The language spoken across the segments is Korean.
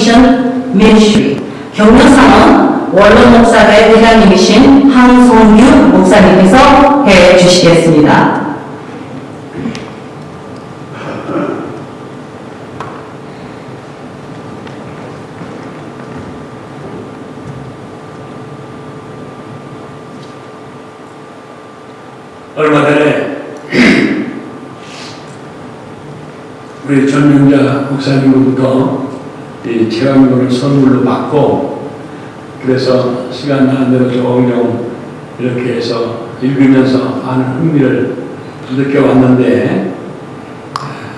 미션 미니스트리 경력상은 원로 목사의 회장님이신 황송유 목사님께서 해 주시겠습니다. 얼마 전에 우리 전명자 목사님으로부터 이 체감료를 선물로 받고 그래서 시간 나는 대로 조금 이렇게 해서 읽으면서 많은 흥미를 느껴왔는데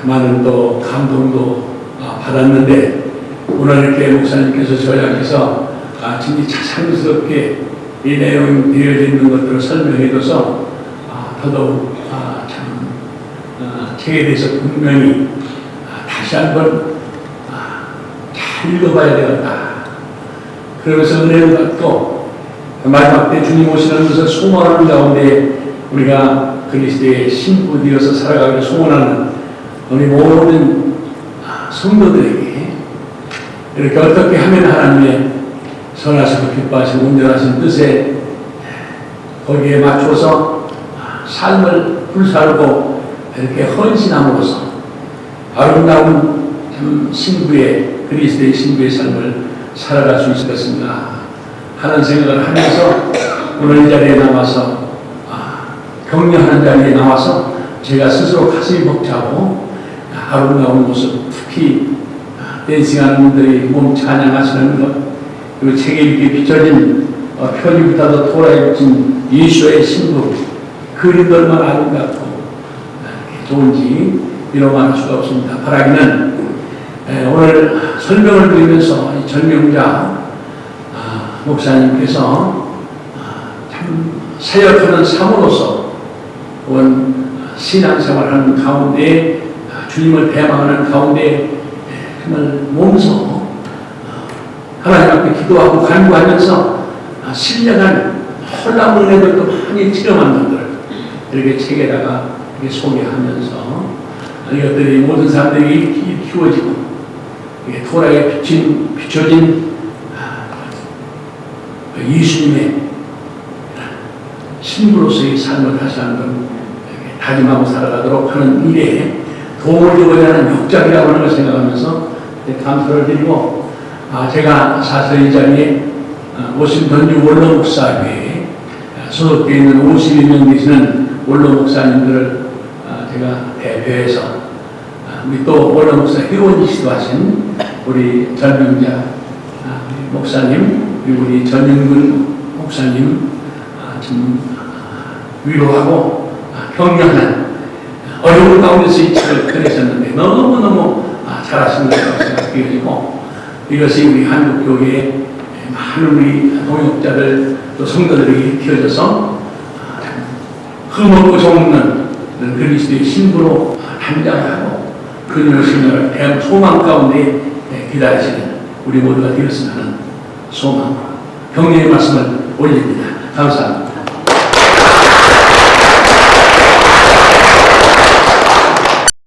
많은 또 감동도 아, 받았는데 오늘 이렇게 목사님께서 저희께서 아, 진짜 자상스럽게 이 내용이 되어져 있는 것들을 설명해줘서 아, 더더욱 아, 참 아, 책에 대해서 분명히 아, 다시 한번 아, 잘 읽어봐야 되겠다. 그러면서 은혜를 받고 마지막 때 주님 오시는 것을 소원하는 가운데 우리가 그리스도의 신부 되어서 살아가기를 소원하는 우리 모든 아, 성도들에게 이렇게 어떻게 하면 하나님의 선하시고 기뻐하시고 온전하신 뜻에 거기에 맞춰서 삶을 불살고 이렇게 헌신함으로써 아름다운 참 신부의 그리스도의 신부의 삶을 살아갈 수 있을 것인가 하는 생각을 하면서 오늘 이 자리에 나와서 아, 격려하는 자리에 나와서 제가 스스로 가슴이 벅차고 아름다운 모습 특히 아, 댄싱하는 분들이 몸 찬양하시는 것 그리고 책에 이렇게 비춰진 어, 표지부터도 돌아에 붙인 예수의 신부 얼마나 아름답고 이렇게 좋은지 이런 말할 수가 없습니다. 바라기는 에, 오늘 설명을 드리면서 이 전명자 아, 목사님께서 아, 참 사역하는 사모로서 원 신앙생활하는 가운데 아, 주님을 대망하는 가운데 에, 정말 몸소 하나님 앞에 기도하고 간구하면서 아, 신령한 홀라운 은혜들도 많이 치료한 분들 이렇게 책에다가 이렇게 소개하면서 아, 이것들이 모든 사람들이 키워지고 이게 토라에 비친, 비춰진 아, 그 예수님의 신부로서의 삶을 다시 한번 다짐하고 살아가도록 하는 일에 도움을 주고자 하는 역작이라고 하는 걸 생각하면서 감사를 드리고 아, 제가 사실 이 자리에 어, 워싱턴주 원로 목사회에 소속되어 있는 52명 되시는 원로 목사님들을 아, 제가 대표해서 아, 우리 또 원로 목사 회원이시도 하신 우리 전명자 아, 목사님 그리고 우리 전영근 목사님 아, 좀 아, 위로하고 아, 격려하는 어려운 가운데서 이 책을 그리셨는데 너무너무 아, 잘하신 것이라고 생각되어지고 이것이 우리 한국 교회의 많은 우리 동역자들 또 성도들이 키워져서 흠없고 좋은 그리스도의 신부로 단장하고 그녀의 신을 대한 소망 가운데 기다리시는 우리 모두가 되었으면 하는 소망 격려의 말씀을 올립니다. 감사합니다.